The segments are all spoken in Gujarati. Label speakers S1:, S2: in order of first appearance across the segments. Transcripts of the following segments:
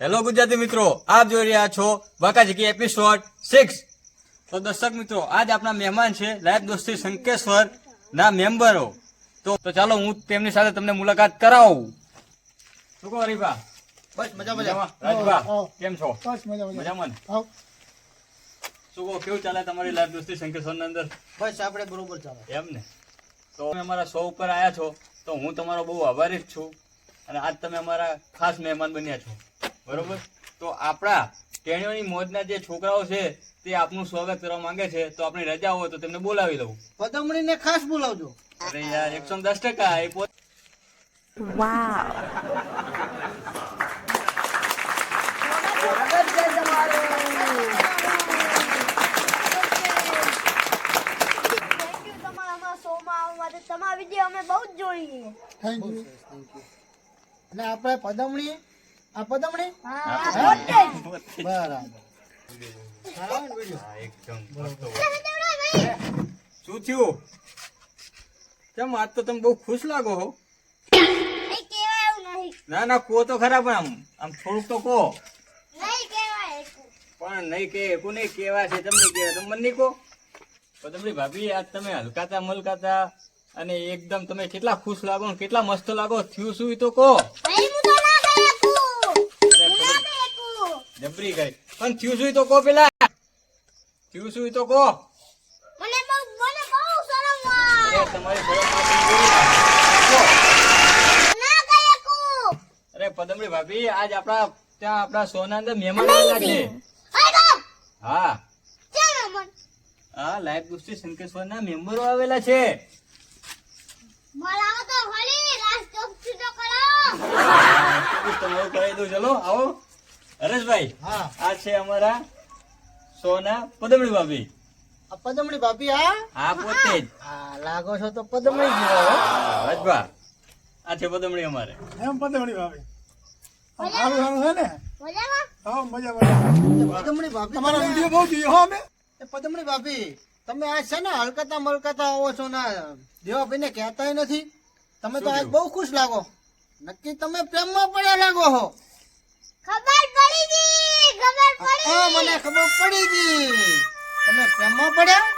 S1: હેલો ગુજરાતી મિત્રો. આપ જોઈ રહ્યા છો વાકા એપિસોડ સિક્સ તો દર્શક મિત્રો આજ આપણા મહેમાન છે લાઈવ દોસ્તી શંકેશ્વર ના મેમ્બરો. તો તો ચાલો હું તેમની સાથે તમને મુલાકાત કરાવું. શું કહો હરીફા?
S2: બસ મજા મજા?
S1: રાજભા કેમ છો?
S3: બસ મજા મજા
S1: મજામાં ને? શું કહો કેવું ચાલે તમારી લાઈવ દોસ્તી શંકેશ્વર અંદર?
S2: બસ આપણે બરોબર ચાલે.
S1: એમ ને? તો તમે અમારા શો ઉપર આવ્યા છો તો હું તમારો બહુ આભારી જ છું. અને આજ તમે અમારા ખાસ મહેમાન બન્યા છો. બરોબર? તો આપણા ટેણીઓની મોજના જે છોકરાઓ છે તે આપનું સ્વાગત કરવા માંગે છે. તો આપણી રજા હોય તો તેમને બોલાવી લઉં.
S2: પદમણીને ખાસ બોલાવજો.
S1: અરે યાર એકસો દસ ટકા એ પોત
S4: તમારા અમારા શોમાં આવવા માટે તમારા વીડિયો અમે બહુ જ જોઈએ
S3: થેન્ક યુ
S2: અને આપણે પદમણી બરાબર.
S1: શું થયું? કેમ આજ તો તમે બહુ ખુશ લાગો હો?
S4: નહીં નહીં.
S1: ના ના કો તો ખરા પણ આમ આમ થોડુંક તો કહો.
S4: નહીં.
S1: પણ નહીં કે કોને કેવા છે તમને કેવા તમે મને નહીં કહો. તો તમે ભાભી આજ તમે હલકાતા મલકાતા અને એકદમ તમે કેટલા ખુશ લાગો કેટલા મસ્ત લાગો થયું શું તો
S4: નહીં, કહી
S1: જબરી ગઈ પણ થયું સુઈ તો કો પેલા થયું સુઈ તો કો
S4: મને બહુ મને બહુ શરમ
S1: અરે
S4: આવે.
S1: તમારી
S4: ના કહી શકું.
S1: અરે પદમડી ભાભી આજ આપણા ત્યાં આપણા સોના અંદર મહેમાન આવેલા છે હા હા લાઈફ દોસ્તી શંકેશ્વરના મેમ્બરો આવેલા છે તમારું કરાવી દઉં ચલો આવો હરેશભાઈ
S2: હા.
S1: આ છે અમારા સોના પદમડી ભાભી.
S2: આ પદમણી ભાભી આ
S1: હા પોતે જ.
S2: આ લાગો છો તો પદમણી જેવા હો.
S1: રાજભા આ છે પદમણી અમારે.
S3: એમ પતંગડી ભાભી. સારું સારું છે ને? હા મજા મજા.
S2: પદમણી ભાભી
S3: તમારા વીડિયો બહુ જોઈએ હો અમે.
S2: એ પદમણી ભાભી તમે આ છે ને હલકતા મલકતા આવો છો ને દેવાભાઈને કહેતાય નથી. તમે તો આજ બહુ ખુશ લાગો. નક્કી તમે પ્રેમમાં પડ્યા લાગો હો.
S4: ખબર પડી ગઈ ખબર પડી
S2: હા મને ખબર પડી ગઈ તમે પ્રેમમાં પડ્યા?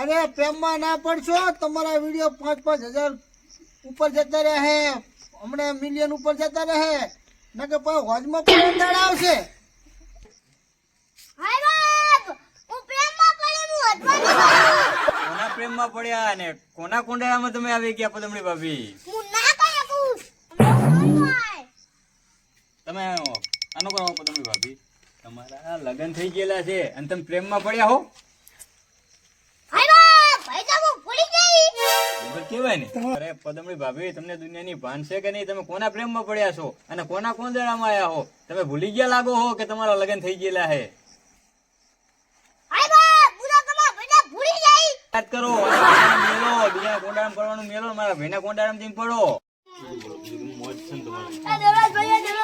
S2: અરે પ્રેમમાં ના પડશો. તમારા વીડિયો પાંચ પાંચ હજાર ઉપર જતા રહે. હમણાં મિલિયન ઉપર જતા રહે. ના કે પછી હોજમાં પણ દાડ આવશે.
S4: હાય બાપ હું પ્રેમમાં પડી હું અજમાની
S1: કોના પ્રેમમાં પડ્યા અને કોના કોંડાળામાં તમે આવી ગયા પદમણી ભાભી? તમે આનો કરો તમે ભાભી. તમારા લગ્ન થઈ ગયેલા છે. અને તમે પ્રેમમાં પડ્યા હો.
S4: હું
S1: કેવાય ને. અરે પદમડી ભાભી તમને દુનિયાની ભાન છે કે નહીં? તમે કોના પ્રેમમાં પડ્યા છો? અને કોના કોંદડામાં આવ્યા હો? તમે ભૂલી ગયા લાગો હો કે તમારા લગ્ન થઈ ગયેલા
S4: ગઈ.
S1: યાદ કરો મેલો બીજા કોંડાળામાં પડવાનું મેલો મારા ભાઈના કોંડાળામાં જઈને પડો. મોજ છે તમારે.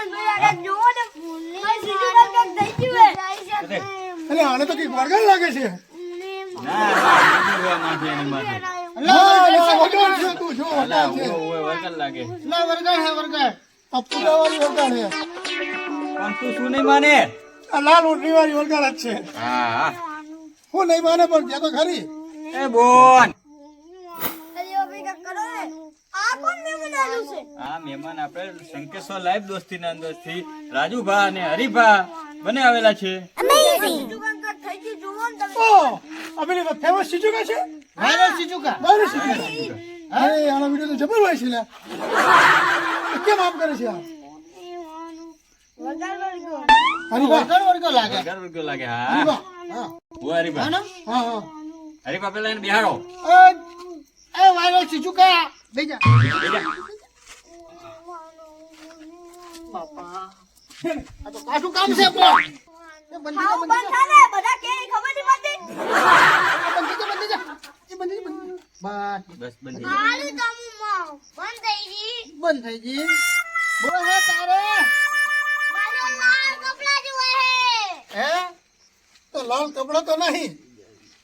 S3: અરે આને તો કંઈક વળગણ લાગે છે. જો લાલ ઉઠી વાળી વળગણ જ છે.
S1: હા
S3: નહીં માને પણ કે તો ખરી.
S1: એ બોન
S4: આ કોણ મેં બનાવ્યું છે
S1: આ મહેમાન આપણે શંકેશ્વર લાઈવ અંદર અંદરથી રાજુભા અને હરિભા બને આવેલા છે.
S4: ને
S3: ફેમસ ચીચુકા છે?
S2: વાયરલ ચીચુકા
S3: બારે ચીચુકા અરે આનો વીડિયો તો જબર હોય છે કેમ આમ કરે છે આ
S4: વગાડ વગાડ
S3: હરીબા
S2: વરગાડ વરગાડ લાગે.
S1: વગર વગર લાગે હા.
S2: હા
S1: હરિભા.
S2: હા
S3: હા હા.
S1: હરિભા પેલા એને બિહાડો.
S2: એ એ વાયરલ ચીચુકા બેજા. બાપા. આ તો કાઠું કામ છે પણ. એ બંધી જા, બંધી જા.
S4: બધા કે ખબર નહીં પડતી?
S2: બંધી જા, બંધી જા. એ બંધી બંધી. બસ
S1: બસ બંધ
S4: હાલું તો માં બંધ થઈ ગઈ.
S2: બંધ થઈ ગઈ. બોલ હે તારે.
S4: મારે લાલ કપડા જોવે હે.
S2: હે?
S3: તો લાલ કપડા તો નહીં.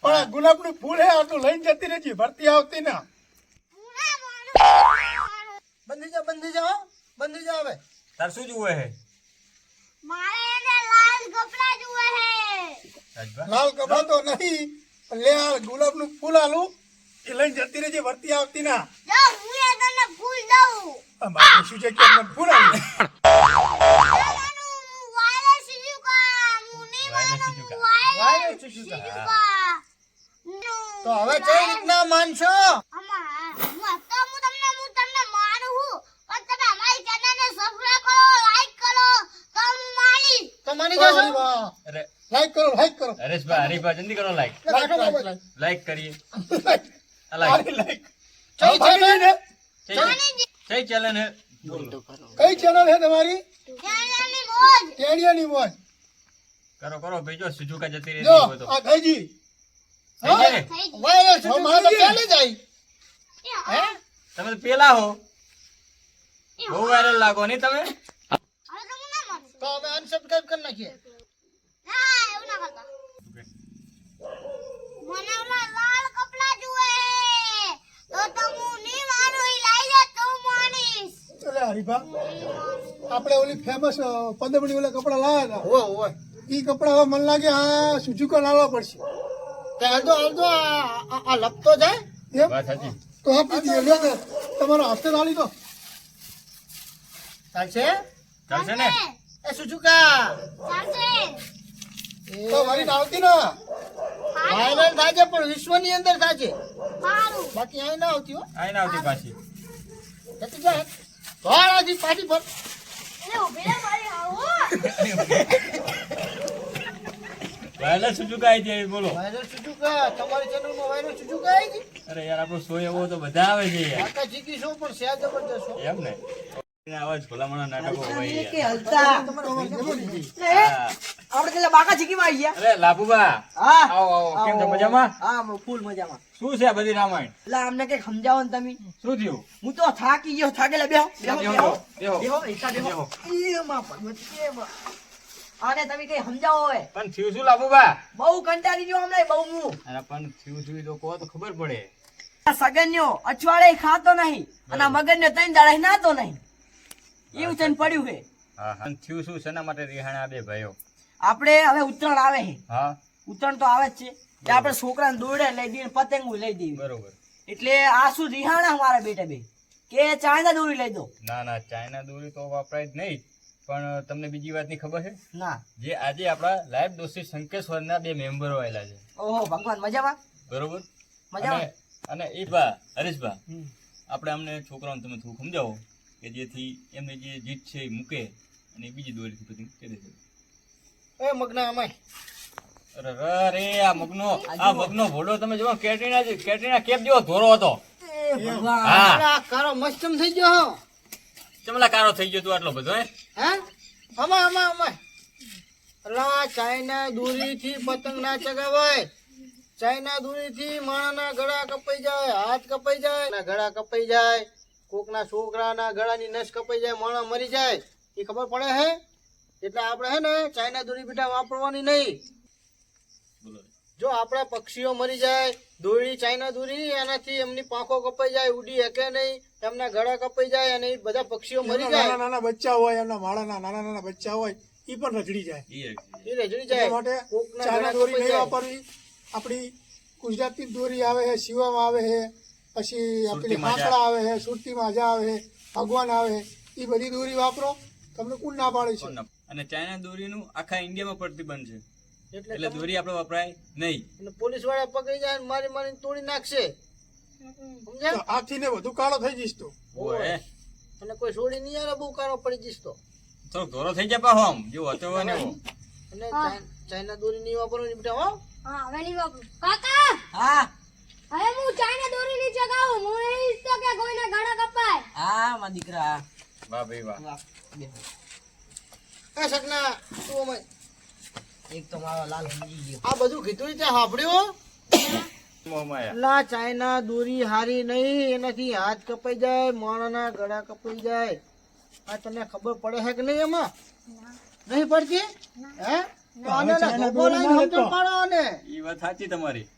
S3: પણ આ ગુલાબનું ફૂલ હે આટલું લઈને જતી રહેજી ભરતી આવતી ના.
S2: બંધી જા બંધી જા બંધી જા હવે.
S1: તાર શું જુએ હે મારે એને
S3: લાલ કપડા જુએ હે લાલ કપડા તો નહીં લે આ ગુલાબનું ફૂલ આલું. એ લઈને જતી રહેજે વર્તી આવતી ના.
S4: જો હું એ તને ફૂલ દઉં.
S3: અમારું શું છે કે
S4: મને
S2: ફૂલ
S4: આલે.
S2: તો હવે કઈ રીતના માનશો?
S4: લાઈક કરો
S3: લાઈક કરો.
S1: હરેશભાઈ જલ્દી કરો લાઈક
S3: લાઈક
S1: કરીએ.
S3: લાઈક
S1: કઈ ચેનલ હે.
S3: કઈ ચેનલ હે તમારી?
S4: મોજ.
S1: કરો કરો ભેજો જો સુઝુકા જતી રહી
S3: જો આ ગઈજી
S1: તમે પેલા હો. બહુ વાયરલ લાગો નહીં તમે?
S4: હવે
S2: અનસબસ્ક્રાઇબ કરી નાખીએ.
S4: ના એવું ના કરતા. મને ઓલા લાલ કપડા જુએ. તો તો હું ની મારું ઈ લાઈ દે તો માનીશ.
S3: અરે હરીફા આપણે ઓલી ફેમસ પંદરમણી ઓલા કપડા લાવ્યા હતા.
S2: હોય ઓય
S3: ઈ કપડા હવે મને લાગે આ સુઝુકા લાવવા પડશે.
S2: તે હાલતો હાલતો આ લપતો જાય?
S3: એમ? તો આપી લે તમારો હાથે લાવી દો.
S2: ચાલશે?
S1: ચાલશે ને?
S2: એ સુજુકા
S3: તો મારી આવતી ના.
S2: ફાઇનલ થાય છે પણ વિશ્વની અંદર થાય છે
S4: મારું
S2: બાકી અહીં ના આવતી હો.
S1: અહીં ના આવતી પાછી.
S2: જતી જાય વાળાથી પાછી પર
S4: એ ઊભી રે મારી આવો
S1: વાયરલ સુઝુકા આવી જાય બોલો.
S2: વાયરલ સુજુકા તમારી ચેનલમાં વાયરલ સુજુકા આવી ગઈ?
S1: અરે યાર આપણો શો એવો તો બધા આવે છે યાર.
S2: કાકા જીકી શો પણ છે જબરદસ્ત શો
S1: એમ ને. આવાજ ભલામણા નાટકો હોય
S5: કે
S1: યાર.
S5: હલતા
S1: હા.
S5: આપણે પેલા બાકા ચીકીમાં આવી ગયા
S1: અરે લાભુબા
S5: હા.
S1: આવો આવો કેમ છો મજામાં?
S5: હા હું ફૂલ મજામાં.
S1: શું છે બધી રામાયણ?
S5: એટલે અમને કંઈક સમજાવો ને તમે.
S1: શું થયું?
S5: હું તો થાકી ગયો થાકેલા બેહો. બેહો
S1: બેહો,
S5: બેહો.
S1: બેહો.
S5: બેહો એકા બેહો. એમાં ભગવતી એમાં. આને તમે કઈ સમજાવો હવે.
S1: પણ થયું શું લાભુબા
S5: બહુ કંટાળી ગયો હમણાં બહુ હું.
S1: અરે પણ થયું થયું તો કહો તો ખબર પડે.
S5: સગન સગન્યો અઠવાડિયે ખાતો નહીં અને મગન મગનને ત્રણ દાડા નાતો નહીં. એવું થઈને પડ્યું છે.
S1: હા હા. થયું શું? શેના માટે રિહાણા બે ભાઈઓ?
S5: આપણે હવે ઉત્તરાયણ આવે છે.
S1: હા.
S5: ઉત્તરાયણ તો આવે જ છે. એટલે આપણે છોકરાને દોડે લઈ દઈએ પતંગો લઈ દઈએ.
S1: બરોબર.
S5: એટલે આ શું રિહાણા મારા બેટા બે? કે ચાઇના દોરી લઈ દો?
S1: ના ના ચાઇના દોરી તો વપરાય જ નહીં. પણ તમને બીજી વાતની ખબર છે?
S5: ના.
S1: જે આજે આપણા લાઈવ દોસ્તી શંકેશ્વરના બે મેમ્બરો આવેલા છે.
S5: ઓહો ભગવાન મજામાં?
S1: બરોબર?
S5: મજામાં?
S1: અને અને એ બા હરીશભા આપણે અમને છોકરાઓને તમે થોડું સમજાવો. કે જેથી એમને જે જીત છે એ મૂકે અને બીજી દોરીથી પછી કરી દે
S2: એ મગના અમાય
S1: અરે રે આ મગનો આ મગનો ભોડો તમે જો કેટરીના જે- કેટરીના કેપ જેવો ધોરો હતો.
S5: એ
S1: હા.
S2: કારો મસ્તમ થઈ ગયો હો.
S1: ચમલા કારો થઈ ગયો તું આટલો બધો હે?
S2: હે? અમાય અમાય અમાય લા ચાઇના દોરીથી પતંગ ના ચગાવાય ચાઇના દોરીથી માણાના ગળા કપાઈ જાય હાથ કપાઈ જાય ના ગળા કપાઈ જાય. કોકના છોકરાના ગળાની નસ કપાઈ જાય માણા મરી જાય એ ખબર પડે હે? એટલે આપણે હે ને ચાઇના દોરી બેટા વાપરવાની નહીં. જો આપણા પક્ષીઓ મરી જાય દોરી ચાઇના દોરી એનાથી એમની પાંખો કપાઈ જાય ઉડી શકે નહીં એમના ગળા કપાઈ જાય અને બધા પક્ષીઓ મરી જાય.
S3: નાના નાના બચ્ચા હોય એમના માળાના નાના નાના બચ્ચા હોય એ પણ રખડી જાય.
S2: એ રજડી જાય.
S3: માટે
S2: કોકના
S3: ચાઇના દોરી નહીં વાપરવી. આપણી ગુજરાતી દોરી આવે છે સીવામાં આવે છે પછી આપણી
S1: સુરતી
S3: આવે છે સુરતી માજા આવે છે ભગવાન આવે એ બધી દોરી વાપરો તમને કુલ ના પાડે છે.
S1: અને ચાઇના દોરીનું આખા ઇન્ડિયામાં પ્રતિબંધ છે.
S2: એટલે
S1: દોરી આપણે વપરાય નહીં.
S2: અને પોલીસવાળા પકડી જાય મારી મારી મારીને તોડી નાખશે.
S3: આથી ને વધુ કાળો થઈ જઈશ તો.
S2: અને કોઈ છોડી નહીં આવે બહુ કાળો પડી જઈશ તો.
S1: થોડોક ધોરો થઈ જાય પાછો આમ. જેવો હતો
S2: અને ચાઇના દોરી નહીં વાપરવાની બેટા હો.
S4: હા હવે નહીં વાપરું. કાકા!
S5: હા?
S4: હવે હું ચાઈને દોરી નીચે ચગાવું. હું નહીં ઈચ્છતો કે કોઈને ગાડા કપાય.
S5: હા માં દીકરા.
S1: વાહ ભાઈ વાહ.
S2: એ સગના તું અમે
S5: એક તો મારો લાલ સમજી ગયો.
S2: આ બધું કીધું ત્યાં સાંભળ્યું? લા ચાઇના દોરી હારી નહીં એનાથી હાથ કપાઈ જાય માણાના ગળા કપાઈ જાય. આ તને ખબર પડે છે કે નહીં એમાં? નહીં પડતી? હે? આને ના
S3: ચાઇના
S2: ધોકો
S3: દોરી
S2: લઈને સમજણ પાડો આને.
S1: એ વાત સાચી તમારી.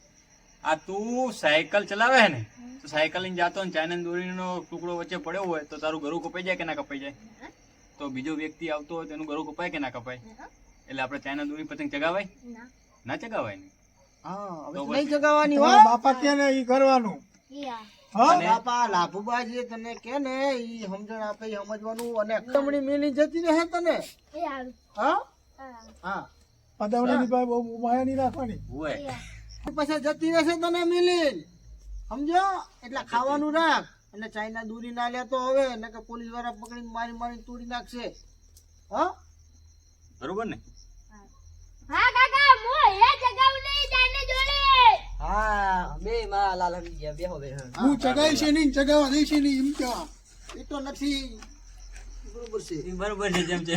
S1: આ તું સાયકલ ચલાવે ને? તો સાયકલ લઈને જાતો ને ચાઇના દોરીનો ટુકડો વચ્ચે પડ્યો હોય તો તારું ગળું કપાઈ જાય કે ના કપાઈ જાય? તો બીજો વ્યક્તિ આવતો હોય તેનું ગળું કપાય કે ના કપાય? એટલે આપણે ચાઇના દોરી પતંગ ચગાવાય?
S4: ના.
S1: ના ચગાવાય ને?
S2: હા. નહીં હો.
S3: બાપા કે ને ઈ કરવાનું?
S2: બાપા લાભુબાજી તને કે ને ઈ સમજણ આપે સમજવાનું અને કમણી મેલી જતી રહે તને? હા?
S4: હા.
S2: હા.
S3: બહુ માયા નહીં રાખવાની?
S1: હોય.
S2: પછી જતી રહેશે તને મિલી સમજો? એટલે ખાવાનું રાખ. અને ચાઇના દૂરી ના લેતો હવે નકર પોલીસવાળા પકડીને મારી મારી તોડી નાખશે. હા?
S1: બરોબર ને?
S4: હા કાકા મો એ જગાવ નહીં ચાઈને જોડે.
S5: હા બે માં લાલન ગયા બેહો બે હા.
S3: હું જગાઈ છે નહીં ચગાવવા છે નહીં એમ કેવા
S2: એ તો નથી. બરોબર છે.
S1: બરોબર છે જેમ છે.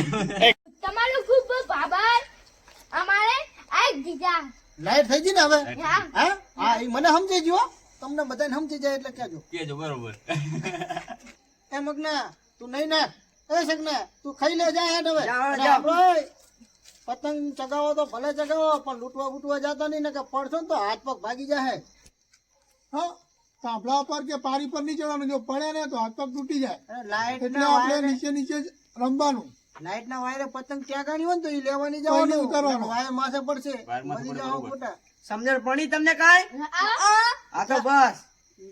S4: તમારું ખૂબ ખૂબ આભાર. અમારે આ દીધા
S2: લાઈટ થઈ ગઈ ને હવે?
S4: હા.
S2: એ મને સમજી ગયો તમને બધાને સમજી જાય એટલે કહેજો.
S1: કેજો બરોબર.
S2: એ મગના તું નહીં નાખ. એ સગના તું ખાઈ લે જાય હેડ હવે. પતંગ ચગાવો તો ભલે ચગાવો પણ લૂંટવા બૂટવા જતા નહીં ને કે પડશો ને તો હાથ પગ ભાગી જાય
S3: હા? તાંભલા પર કે પારી પર નહીં ચડવાનું? જો પડે ને તો હાથ પગ તૂટી જાય. એટલે આપણે નીચે નીચે રમવાનું.
S2: લાઈટ ના વાયરે પતંગ ત્યાં ગાડી હોય ને તો એ લેવાની જવાનું
S3: ઉતારવાનું.
S2: વાયર માથે પડશે. મરી
S1: જાવ
S2: ખોટા.
S5: સમજણ પડી તમને કાય
S4: આ
S5: આ તો બસ.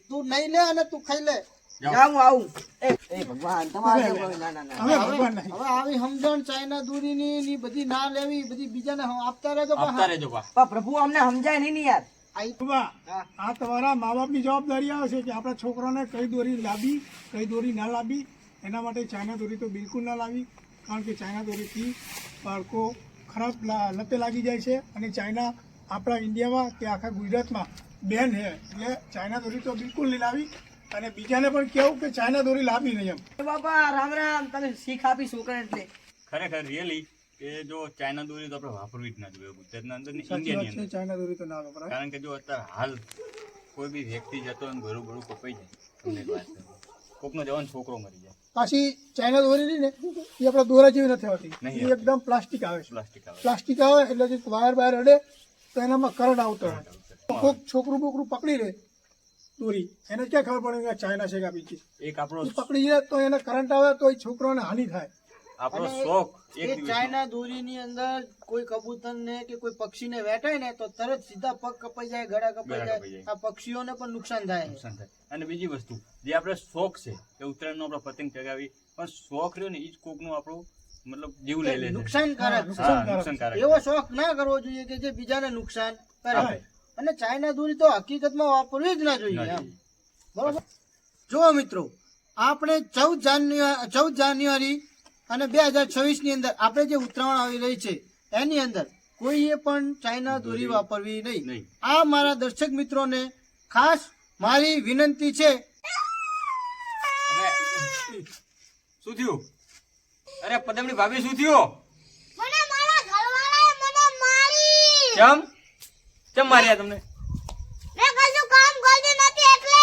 S2: તું નહીં લે અને તું ખાઈ લે.
S5: જાઉં આવું. એ એ ભગવાન તમારે ના ના ના.
S3: હવે ભગવાન નહીં.
S2: હવે આવી સમજણ ચાઇના દૂરીની ની બધી ના લેવી બધી બીજાને આપતા રહેજો
S1: આપતા રહેજો બા
S5: પ્રભુ અમને સમજાય નહીં ને યાર.
S3: આ તમારા મા બાપની જવાબદારી આવે છે કે આપણા છોકરાને કઈ દોરી લાવી કઈ દોરી ના લાવી. એના માટે ચાઇના દોરી તો બિલકુલ ના લાવી. કારણ કે ચાઇના દોરીથી બાળકો ખરાબ લતે લાગી જાય છે અને ચાઇના આપણા ઇન્ડિયામાં કે આખા ગુજરાતમાં બેન છે એટલે ચાઇના દોરી તો બિલકુલ નહીં લાવી. અને બીજાને પણ કેવું કે ચાઇના દોરી લાવી નહીં એમ.
S5: બાપા રામ રામ તમે શીખ આપી છોકરા એટલે.
S1: ખરેખર રિયલી કે જો ચાઇના દોરી તો આપણે વાપરવી જ ના જોઈએ. ગુજરાતના અંદર ઇન્ડિયાની અંદર.
S3: ચાઇના દોરી તો ના વપરાય.
S1: કારણ કે જો અત્યારે હાલ કોઈ બી વ્યક્તિ જતો હોય ને ઘરું ગળું કપાઈ જાય. તમને એક વાત કોકનો જવાન છોકરો મરી જાય.
S3: પાછી ચાઇના દોરી રહી ને એ આપણા દોરા જેવી નથી હોતી એ એકદમ પ્લાસ્ટિક આવે છે.
S1: પ્લાસ્ટિક આવે.
S3: એટલે જે વાયર વાયર અડે તો એનામાં કરંટ આવતો હોય કોઈક છોકરું બોકરું પકડી લે દોરી. એને ક્યાં ખબર પડે કે ચાઇના છે કે આ બીજી?
S1: એક આપણો
S3: એ પકડી જાય તો એને કરંટ આવે તો એ છોકરાને હાનિ થાય.
S1: આપણો શોખ એક
S2: ચાઇના દોરીની અંદર કોઈ કબૂતર ને કે કોઈ પક્ષીને વેટાય ને તો તરત સીધા પગ કપાઈ જાય ગળા કપાઈ જાય. આ પક્ષીઓને પણ નુકસાન થાય.
S1: નુકસાન થાય. અને બીજી વસ્તુ જે આપણે શોખ છે કે ઉત્તરાયણનો આપણે પતંગ ચગાવી પણ શોખ રહ્યો ને એ જ કોકનું આપણું મતલબ જીવ લઈ લે
S2: નુકસાનકારક
S1: નુકસાનકારક
S2: એવો શોખ ના કરવો જોઈએ કે જે બીજાને નુકસાન કરે. અને ચાઇના દોરી તો હકીકતમાં વાપરવી જ ના જોઈએ. બરોબર? જુઓ મિત્રો આપણે ચૌદ જાન્યુઆરી ચૌદ જાન્યુઆરી અને બે હજાર છવ્વીસની અંદર આપણે જે ઉત્તરાયણ આવી રહી છે એની અંદર કોઈએ પણ ચાઇના દોરી વાપરવી નહીં.
S1: નહીં.
S2: આ મારા દર્શક મિત્રોને ખાસ મારી વિનંતી છે.
S1: શું થયું? અરે પદમની ભાભી શું થયું?
S4: મને મારા ઘરવાળાએ મને મારી.
S1: કેમ કેમ માર્યા તમને
S4: મેં કશું કામ કર્યું નથી એટલે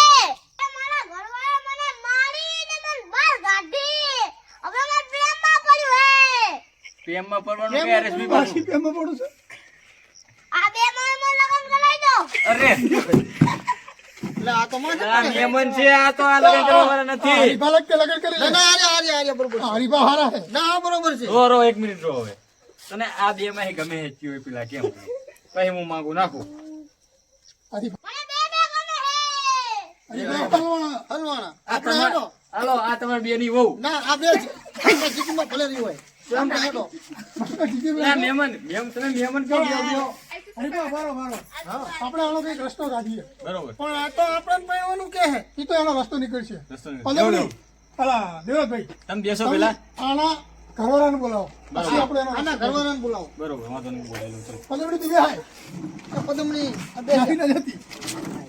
S4: મારા ઘરવાળા મને મારી ને મને બહાર કાઢી હવે મેં પ્રેમમાં પડ્યું હે
S1: PM માં પડવાનું કે RSB
S3: પાછી પ્રેમમાં પડું છું?
S4: આ બે માં મો લગન કરાઈ દો.
S1: અરે.
S2: એટલે આ તો માથે
S1: આ નિયમન છે આ તો આ લગન કરવાના નથી.
S3: હરીફા લાગ કે લગન કરી
S2: ના
S3: અરે
S2: અરે આર્ય બરોબર છે.
S3: હરીફા હારા છે.
S2: ના હા બરોબર છે.
S1: રો રો એક મિનિટ રો હવે. તને આ બે માં ગમે છે ચિયો પેલા કેમ? પછી હું માંગુ નાખું.
S4: હે.
S2: હલવાણા
S1: આ
S2: આપણે
S1: તમાર- હાલો આ તમારે બે ની વહુ.
S2: ના આ બે ભલે રહી હોય. આપણે હેડો
S1: આ મહેમાન મેમ તમે મહેમાન કેમ બેહો, બેહો?
S3: હરીફા મારો મારો આપણે આનો કંઈક રસ્તો કાઢીએ.
S1: બરોબર.
S2: પણ આ તો આપણને પહેરવાનું કે હે
S3: એ તો એનો રસ્તો નીકળશે.
S1: રસ્તો નહીં.
S3: પદમણી અલા. દેવરાજભાઈ
S1: તમે બેસો પેલા
S3: આના ઘરવાળાને બોલાવો. પછી આપણે
S2: આના ઘરવાળાને બોલાવો.
S1: બરોબર વાંધો નહીં બોલેલું છે
S3: પદમણી તું બેહાય.
S2: પદમણી આ
S3: ન જતી.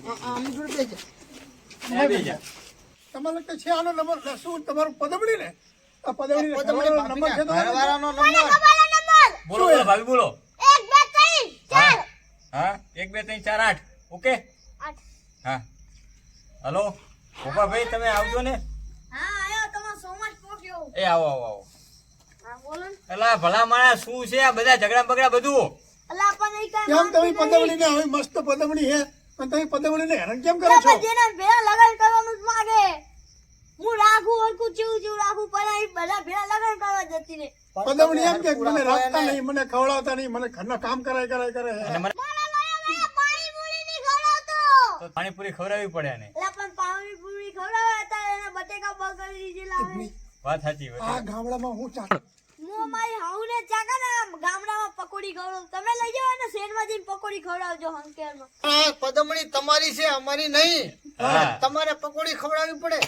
S2: આ- આ જોડે બે છે
S1: એ બે જા.
S3: તમારે છે આનો નંબર શું તમારું પદમણી ને? છે
S1: બોલો બોલો ભાભી બોલો.
S4: બે
S1: હા? એક બે ત્રણ ચાર આઠ. ઓકે? હા. હલો? તમે આવજો ને? એ આવો આવો આવો. એલા ભલા માણસ શું છે? આ બધા ઝઘડા બગડા બધું?
S3: કેમ તમે
S4: વાંધો
S3: ને હવે મસ્ત પદમણી હે પણ તમે પદમણી ને હેરાન કેમ કરો છો?
S4: જેને ભેળા લગન કરવાનું જ માગે. હું રાખું ઓળખું ચીવું ચીવું રાખું પણ અહીં બધા ભેળા લગન કરવા જતી રે
S3: પદમણી એમ કે મને રાખતા નહીં મને ખવડાવતા નહીં મને ઘરના કામ કરાય કરાય કરે
S4: પાણીપુરી ખવડાવી ખવડાવતો.
S1: તો પાણીપુરી ખવડાવવી પડે ને
S4: એટલે પણ પાણીપુરી ખવડાવે ત્યારે એને બટેકા બગડી દીધી લાવે
S1: વાત સાચી
S3: આ ગામડામાં હું ચાક
S4: હું મારી હાઉને ચાકા ને ગામડામાં પકોડી ખવડાવું. તમે લઈ જાઓ ને શેરમાં જઈને પકોડી ખવડાવજો હંકેરમાં.
S2: પદમણી તમારી છે અમારી નહીં. તમારે પકોડી ખવડાવવી પડે.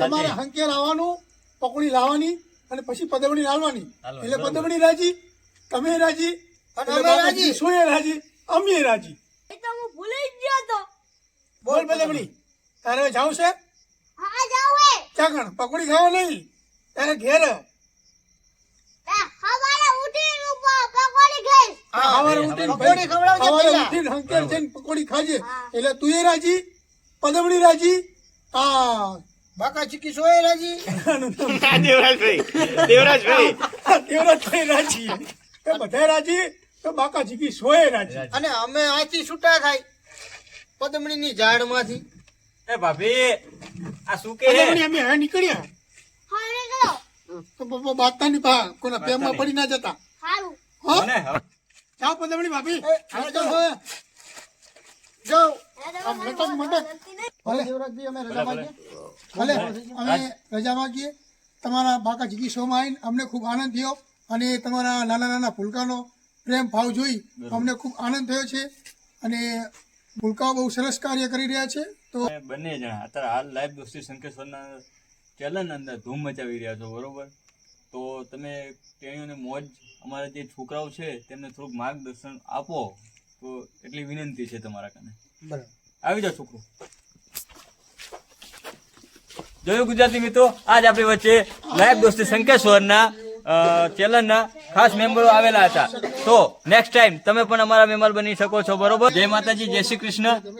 S3: તમારે હંકેર આવવાનું પકોડી લાવવાની અને પછી પદમણી લાવવાની. એટલે પદમણી રાજી તમે રાજી
S2: અને અમે રાજી.
S3: જીસુએ રાજી અમે રાજી.
S4: એ તો હું ભૂલી જ ગયો તો.
S3: બોલ પદમણી તારે જાવ છે?
S4: હા જાવ હે
S3: ચાકણ પકોડી ખાવા નહીં. તારે ઘેર
S4: એ હવારે ઉઠીને હું પ- પકોડી ખાઈશ
S2: હા,
S3: સવારે ઉઠીને
S2: પકોડી ખવડાવજે
S3: સવારે
S2: પહેલા.
S3: ઉઠીને હંકેર જઈને પકોડી ખાજે. એટલે તું એ રાજી? પદમણી રાજી? આ
S2: બાકા ચીકી સોય રાજી?
S3: દેવરાજભાઈ. રાજી. એ બધા રાજી? તો બાકા જીકી સોય રાજી?
S1: રાજી.
S2: અને અમે આથી છૂટા થાય પદમણી ની ઝાડમાંથી
S1: એ ભાભી આ શું કે? હે?
S3: પદમણી અમે
S4: હા નીકળ્યા.
S3: તો બ- બ- બાતાની પા કોના પ્રેમમાં પડી ના જતા.
S4: સારું
S3: હો?
S1: હવે
S3: જાઓ પદમણી ભાભી.
S2: જાઓ.
S3: મટક
S4: ગલતી નહીં.
S3: ભલે.
S2: દેવરાજભાઈ અમે રજા માંગીએ?
S3: ભલે. અમે રજા માંગીએ. તમારા બાકા જીકી શોમાં આવીને અમને ખૂબ આનંદ થયો અને તમારા નાના નાના ફૂલકાનો પ્રેમ ભાવ જોઈ અમને ખૂબ આનંદ થયો છે અને ફૂલકાઓ બહુ સરસ કાર્ય કરી રહ્યા છે. તો
S1: બંને જણા અત્યારે હાલ લાઈવ દોસ્તી શંકેશ્વરના ચેનલ અંદર ધૂમ મચાવી રહ્યા છો બરોબર? તો તમે તેણીઓને મોજ અમારા જે છોકરાઓ છે તેમને થોડુંક માર્ગદર્શન આપો. તો એટલી વિનંતી છે તમારા કને.
S2: બરાબર.
S1: આવી જાઓ છોકરો. જોયું ગુજરાતી મિત્રો આજ આપણી વચ્ચે લાઈવ દોસ્તી શંકેશ્વરના ચેનલના ખાસ મેમ્બરો આવેલા હતા. તો નેક્સ્ટ ટાઈમ તમે પણ અમારા મેમ્બર બની શકો છો બરોબર? જય માતાજી જય શ્રી કૃષ્ણ.